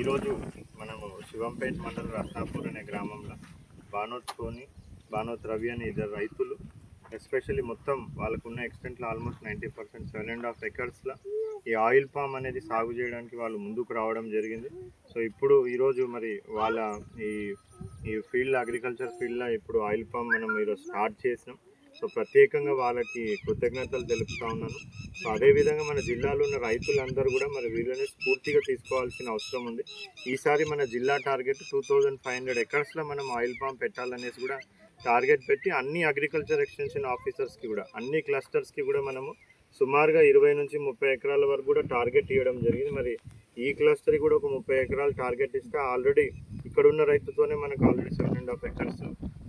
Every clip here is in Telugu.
ఈరోజు మనము శివంపేట మండలం రత్నాపూర్ అనే గ్రామంలో బానోత్ సోని బానోత్ రవి అనే ఇద్దరు రైతులు ఎస్పెషల్లీ మొత్తం వాళ్ళకున్న ఎక్స్టెంట్లో almost ninety percent seven and half ఎకర్స్లో ఈ ఆయిల్ పామ్ అనేది సాగు చేయడానికి వాళ్ళు ముందుకు రావడం జరిగింది. సో ఇప్పుడు ఈరోజు మరి వాళ్ళ ఈ ఈ ఫీల్డ్ అగ్రికల్చర్ ఫీల్డ్లో ఇప్పుడు ఆయిల్ పామ్ మనం ఈరోజు స్టార్ట్ చేసినాం. సో ప్రత్యేకంగా వాళ్ళకి కృతజ్ఞతలు తెలుపుతా ఉన్నాను. సో అదేవిధంగా మన జిల్లాలో ఉన్న రైతులందరూ కూడా మరి వీళ్ళని స్ఫూర్తిగా తీసుకోవాల్సిన అవసరం ఉంది. ఈసారి మన జిల్లా target two thousand five hundred ఎకర్స్లో మనం ఆయిల్ పామ్ పెట్టాలనేసి కూడా టార్గెట్ పెట్టి అన్ని అగ్రికల్చర్ ఎక్స్టెన్షన్ ఆఫీసర్స్కి కూడా అన్ని క్లస్టర్స్కి కూడా మనము సుమారుగా ఇరవై నుంచి ముప్పై ఎకరాల వరకు కూడా టార్గెట్ ఇవ్వడం జరిగింది. మరి ఈ క్లస్టర్కి కూడా ఒక ముప్పై ఎకరాలు టార్గెట్ ఇస్తే ఆల్రెడీ ఇక్కడ ఉన్న రైతుతోనే మనకు already seven and half acres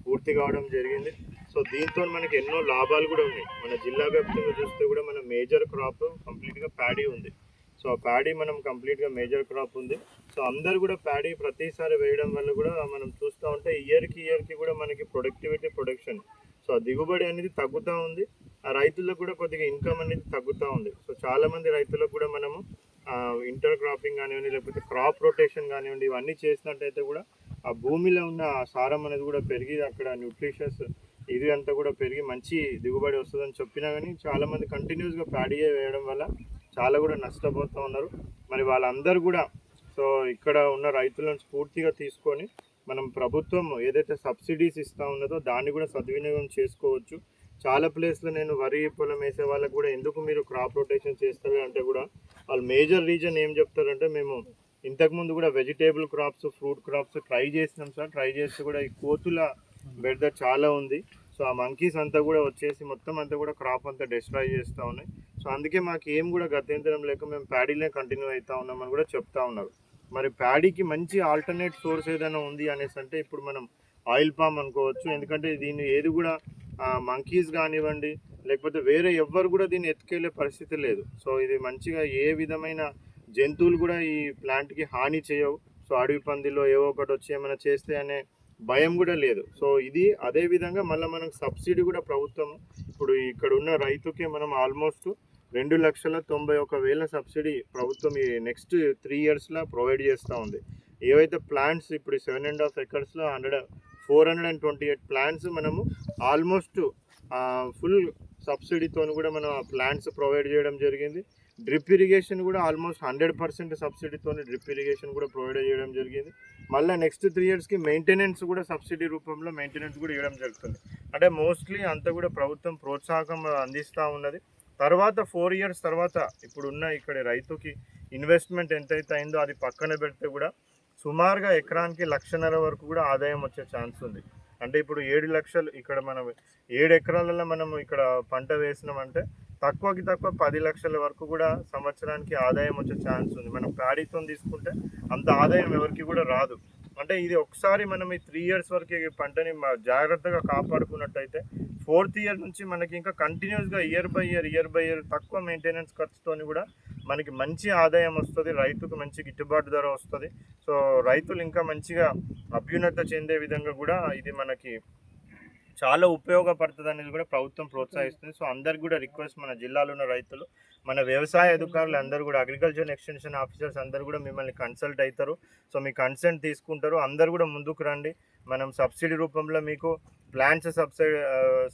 పూర్తి కావడం జరిగింది. సో దీంతో మనకి ఎన్నో లాభాలు కూడా ఉన్నాయి. మన జిల్లా వ్యాప్తంగా చూస్తే కూడా మన మేజర్ క్రాప్ కంప్లీట్గా ప్యాడీ ఉంది. సో ఆ ప్యాడీ మనం కంప్లీట్గా మేజర్ క్రాప్ ఉంది. సో అందరు కూడా ప్యాడీ ప్రతిసారి వేయడం వల్ల కూడా మనం చూస్తూ ఉంటే ఇయర్కి ఇయర్కి కూడా మనకి ప్రొడక్టివిటీ ప్రొడక్షన్. సో ఆ దిగుబడి అనేది తగ్గుతూ ఉంది. ఆ రైతులకు కూడా కొద్దిగా ఇన్కమ్ అనేది తగ్గుతూ ఉంది. సో చాలామంది రైతులకు కూడా మనము ఇంటర్ క్రాపింగ్ కానివ్వండి లేకపోతే క్రాప్ రొటేషన్ కానివ్వండి ఇవన్నీ చేసినట్టయితే కూడా ఆ భూమిలో ఉన్న ఆ సారం అనేది కూడా పెరిగి అక్కడ న్యూట్రిషియస్ ఇది అంతా కూడా పెరిగి మంచి దిగుబడి వస్తుందని చెప్పినా కానీ చాలామంది కంటిన్యూస్గా ప్యాడీయే వేయడం వల్ల చాలా కూడా నష్టపోతూ ఉన్నారు. మరి వాళ్ళందరూ కూడా సో ఇక్కడ ఉన్న రైతులను స్ఫూర్తిగా తీసుకొని మనం ప్రభుత్వం ఏదైతే సబ్సిడీస్ ఇస్తూ ఉన్నదో దాన్ని కూడా సద్వినియోగం చేసుకోవచ్చు. చాలా ప్లేస్లో నేను వరి పొలం వేసే వాళ్ళకి కూడా ఎందుకు మీరు క్రాప్ రొటేషన్ చేస్తారు అంటే కూడా వాళ్ళు మేజర్ రీజన్ ఏం చెప్తారంటే మేము ఇంతకుముందు కూడా vegetable crops fruit crops try చేసినాం సార్. ట్రై చేస్తే కూడా ఈ కోతుల బెడద చాలా ఉంది. సో ఆ మంకీస్ అంతా కూడా వచ్చేసి మొత్తం అంతా కూడా క్రాప్ అంతా డిస్ట్రాయ్ చేస్తూ ఉన్నాయి. సో అందుకే మాకు ఏం కూడా గత్యంతరం లేక మేము ప్యాడీలే కంటిన్యూ అవుతా ఉన్నామని కూడా చెప్తా ఉన్నారు. మరి ప్యాడీకి మంచి ఆల్టర్నేట్ సోర్స్ ఏదైనా ఉంది అనేసి అంటే ఇప్పుడు మనం ఆయిల్ పామ్ అనుకోవచ్చు. ఎందుకంటే దీన్ని ఏది కూడా మంకీస్ కానివ్వండి లేకపోతే వేరే ఎవ్వరు కూడా దీన్ని ఎత్తుకెళ్ళే పరిస్థితి లేదు. సో ఇది మంచిగా ఏ విధమైన జంతువులు కూడా ఈ ప్లాంట్కి హాని చేయవు. సో అడవి పందిలో ఏవో ఒకటి వచ్చి ఏమైనా చేస్తే అనే భయం కూడా లేదు. సో ఇది అదే విధంగా మళ్ళీ మనకు సబ్సిడీ కూడా ప్రభుత్వం ఇప్పుడు ఇక్కడ ఉన్న రైతుకే మనం ఆల్మోస్ట్ రెండు లక్షల తొంభై ఒక వేల సబ్సిడీ ప్రభుత్వం ఈ నెక్స్ట్ త్రీ ఇయర్స్లో ప్రొవైడ్ చేస్తూ ఉంది. ఏవైతే ప్లాంట్స్ ఇప్పుడు seven and half ఎకర్స్లో hundred four hundred and twenty eight plants మనము ఆల్మోస్ట్ ఫుల్ సబ్సిడీతో కూడా మనం ఆ ప్లాంట్స్ ప్రొవైడ్ చేయడం జరిగింది. డ్రిప్ ఇరిగేషన్ కూడా ఆల్మోస్ట్ హండ్రెడ్ పర్సెంట్ సబ్సిడీతో డ్రిప్ ఇరిగేషన్ కూడా ప్రొవైడ్ చేయడం జరిగింది. మళ్ళీ నెక్స్ట్ త్రీ ఇయర్స్కి మెయింటెనెన్స్ కూడా సబ్సిడీ రూపంలో మెయింటెనెన్స్ కూడా ఇవ్వడం జరుగుతుంది. అంటే మోస్ట్లీ అంతా కూడా ప్రభుత్వం ప్రోత్సాహం అందిస్తూ ఉన్నది. తర్వాత ఫోర్ ఇయర్స్ తర్వాత ఇప్పుడున్న ఇక్కడ రైతుకి ఇన్వెస్ట్మెంట్ ఎంతైతే అయిందో అది పక్కన పెడితే కూడా సుమారుగా ఎకరానికి లక్షన్నర వరకు కూడా ఆదాయం వచ్చే ఛాన్స్ ఉంది. అంటే ఇప్పుడు ఏడు లక్షలు ఇక్కడ మనం ఏడు ఎకరాలలో మనం ఇక్కడ పంట వేసినామంటే తక్కువకి తక్కువ పది లక్షల వరకు కూడా సంవత్సరానికి ఆదాయం వచ్చే ఛాన్స్ ఉంది. మనం ప్యాడీతో తీసుకుంటే అంత ఆదాయం ఎవరికి కూడా రాదు. అంటే ఇది ఒకసారి మనం ఈ త్రీ ఇయర్స్ వరకు ఈ పంటని జాగ్రత్తగా కాపాడుకున్నట్టయితే ఫోర్త్ ఇయర్ నుంచి మనకి ఇంకా కంటిన్యూస్గా year by year year by year తక్కువ మెయింటెనెన్స్ ఖర్చుతోని కూడా మనకి మంచి ఆదాయం వస్తుంది. రైతుకు మంచి గిట్టుబాటు ధర వస్తుంది. సో రైతులు ఇంకా మంచిగా అభ్యున్నత చెందే విధంగా కూడా ఇది మనకి చాలా ఉపయోగపడుతుంది అనేది కూడా ప్రభుత్వం ప్రోత్సహిస్తుంది. సో అందరికి కూడా రిక్వెస్ట్ మన జిల్లాలో ఉన్న రైతులు మన వ్యవసాయ అధికారులు అందరూ కూడా అగ్రికల్చర్ ఎక్స్టెన్షన్ ఆఫీసర్స్ అందరూ కూడా మిమ్మల్ని కన్సల్ట్ అవుతారు. సో మీ కన్సెంట్ తీసుకుంటారు. అందరు కూడా ముందుకు రండి. మనం సబ్సిడీ రూపంలో మీకు ప్లాంట్స్ సబ్సిడీ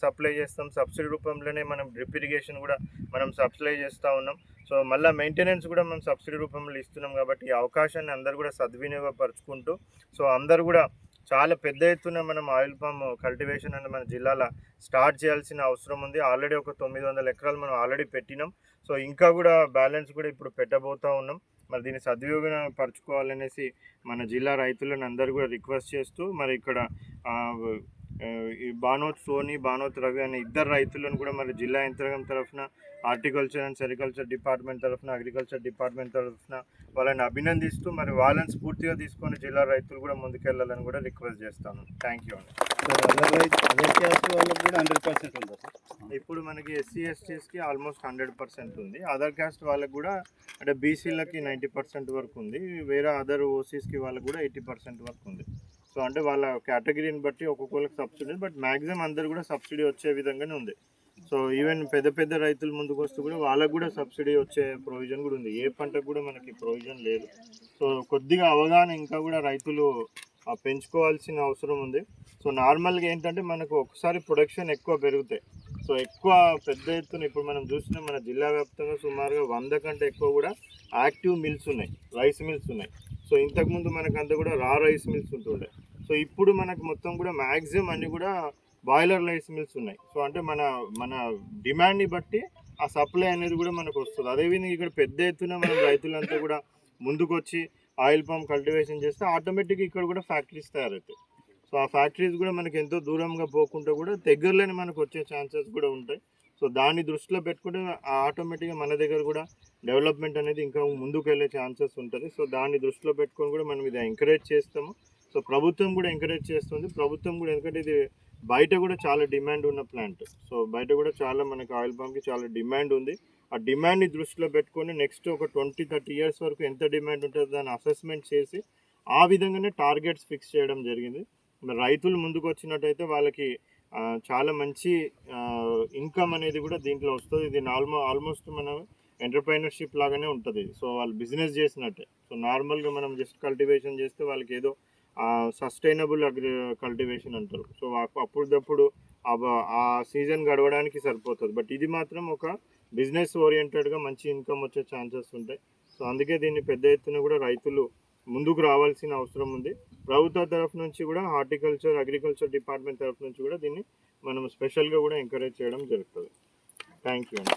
సప్లై చేస్తాం. సబ్సిడీ రూపంలోనే మనం డ్రిప్ ఇరిగేషన్ కూడా మనం సప్లై చేస్తూ ఉన్నాం. సో మళ్ళీ మెయింటెనెన్స్ కూడా మనం సబ్సిడీ రూపంలో ఇస్తున్నాం కాబట్టి ఈ అవకాశాన్ని అందరూ కూడా సద్వినియోగపరుచుకుంటూ సో అందరూ కూడా చాలా పెద్ద ఎత్తున మనం ఆయిల్ పామ్ కల్టివేషన్ అనేది మన జిల్లాలో స్టార్ట్ చేయాల్సిన అవసరం ఉంది. ఆల్రెడీ ఒక తొమ్మిది వందల ఎకరాలు మనం ఆల్రెడీ పెట్టినాం. సో ఇంకా కూడా బ్యాలెన్స్ కూడా ఇప్పుడు పెట్టబోతూ ఉన్నాం. మరి దీన్ని సద్వినియోగం పరచుకోవాలనేసి మన జిల్లా రైతులను అందరూ కూడా రిక్వెస్ట్ చేస్తూ మరి ఇక్కడ ఈ బానోత్ సోని బానోత్ రవి అనే ఇద్దరు రైతులను కూడా మరి జిల్లా యంత్రాంగం తరఫున హార్టికల్చర్ అండ్ సెరికల్చర్ డిపార్ట్మెంట్ తరఫున అగ్రికల్చర్ డిపార్ట్మెంట్ తరఫున వాళ్ళని అభినందిస్తూ మరి వాళ్ళని స్ఫూర్తిగా తీసుకొని జిల్లా రైతులు కూడా ముందుకెళ్ళాలని కూడా రిక్వెస్ట్ చేస్తాను. థ్యాంక్ యూ అండి. క్యాస్ట్ ఇప్పుడు మనకి ఎస్సీ ఎస్టీస్కి ఆల్మోస్ట్ హండ్రెడ్ పర్సెంట్ ఉంది. అదర్ కాస్ట్ వాళ్ళకి కూడా అంటే బీసీలకి నైంటీ పర్సెంట్ వరకు ఉంది. వేరే అదర్ ఓసీస్కి వాళ్ళకి కూడా ఎయిటీ పర్సెంట్ వరకు ఉంది. సో అంటే వాళ్ళ కేటగిరీని బట్టి ఒక్కొక్కరికి సబ్సిడీ బట్ మ్యాక్సిమం అందరు కూడా సబ్సిడీ వచ్చే విధంగానే ఉంది. సో ఈవెన్ పెద్ద పెద్ద రైతులు ముందుకు వస్తూ కూడా వాళ్ళకు కూడా సబ్సిడీ వచ్చే ప్రొవిజన్ కూడా ఉంది. ఏ పంటకు కూడా మనకి ప్రొవిజన్ లేదు. సో కొద్దిగా అవగాహన ఇంకా కూడా రైతులు పెంచుకోవాల్సిన అవసరం ఉంది. సో నార్మల్గా ఏంటంటే మనకు ఒకసారి ప్రొడక్షన్ ఎక్కువ పెరుగుతాయి. సో ఎక్కువ పెద్ద ఎత్తున ఇప్పుడు మనం చూసినా మన జిల్లా వ్యాప్తంగా సుమారుగా వంద కంటే ఎక్కువ కూడా యాక్టివ్ మిల్స్ ఉన్నాయి రైస్ మిల్స్ ఉన్నాయి. సో ఇంతకుముందు మనకు కూడా రా రైస్ మిల్స్ ఉంటుండే. సో ఇప్పుడు మనకు మొత్తం కూడా మ్యాక్సిమం అన్ని కూడా బాయిలర్ రైస్ మిల్స్ ఉన్నాయి. సో అంటే మన మన డిమాండ్ని బట్టి ఆ సప్లై అనేది కూడా మనకు వస్తుంది. అదేవిధంగా ఇక్కడ పెద్ద ఎత్తున మనం రైతులంతా కూడా ముందుకొచ్చి ఆయిల్ పంప్ కల్టివేషన్ చేస్తే ఆటోమేటిక్గా ఇక్కడ కూడా ఫ్యాక్టరీస్ తయారవుతాయి. సో ఆ ఫ్యాక్టరీస్ కూడా మనకి ఎంతో దూరంగా పోకుండా కూడా దగ్గరలోనే మనకు వచ్చే ఛాన్సెస్ కూడా ఉంటాయి. సో దాన్ని దృష్టిలో పెట్టుకుంటే ఆటోమేటిక్గా మన దగ్గర కూడా డెవలప్మెంట్ అనేది ఇంకా ముందుకు వెళ్ళే ఛాన్సెస్ ఉంటుంది సో దాన్ని దృష్టిలో పెట్టుకొని కూడా మనం ఇది ఎంకరేజ్ చేస్తాము. సో ప్రభుత్వం కూడా ఎంకరేజ్ చేస్తుంది. ప్రభుత్వం కూడా ఎందుకంటే ఇది బయట కూడా చాలా డిమాండ్ ఉన్న ప్లాంట్ సో బయట కూడా చాలా మనకి ఆయిల్ పంప్కి చాలా డిమాండ్ ఉంది. ఆ డిమాండ్ని దృష్టిలో పెట్టుకొని నెక్స్ట్ ఒక ట్వంటీ థర్టీ ఇయర్స్ వరకు ఎంత డిమాండ్ ఉంటుందో దాన్ని అసెస్మెంట్ చేసి ఆ విధంగానే టార్గెట్స్ ఫిక్స్ చేయడం జరిగింది. రైతులు ముందుకు వచ్చినట్టయితే వాళ్ళకి చాలా మంచి ఇన్కమ్ అనేది కూడా దీంట్లో వస్తుంది. ఇది ఆల్మో ఆల్మోస్ట్ మనం ఎంటర్ప్రైనర్షిప్ లాగానే ఉంటుంది. సో వాళ్ళు బిజినెస్ చేసినట్టే. సో నార్మల్గా మనం జస్ట్ కల్టివేషన్ చేస్తే వాళ్ళకి ఏదో సస్టైనబుల్ అగ్రి కల్టివేషన్ అంటారు. సో అప్పుడప్పుడు ఆ ఆ సీజన్ గడవడానికి సరిపోతుంది. బట్ ఇది మాత్రం ఒక బిజినెస్ ఓరియంటెడ్గా మంచి ఇన్కమ్ వచ్చే ఛాన్సెస్ ఉంటాయి. సో అందుకే దీన్ని పెద్ద ఎత్తున కూడా రైతులు ముందుకు రావాల్సిన అవసరం ఉంది. ప్రభుత్వ తరఫు నుంచి కూడా హార్టికల్చర్ అగ్రికల్చర్ డిపార్ట్మెంట్ తరఫు నుంచి కూడా దీన్ని మనం స్పెషల్గా కూడా ఎంకరేజ్ చేయడం జరుగుతుంది. థ్యాంక్ యూ అండి.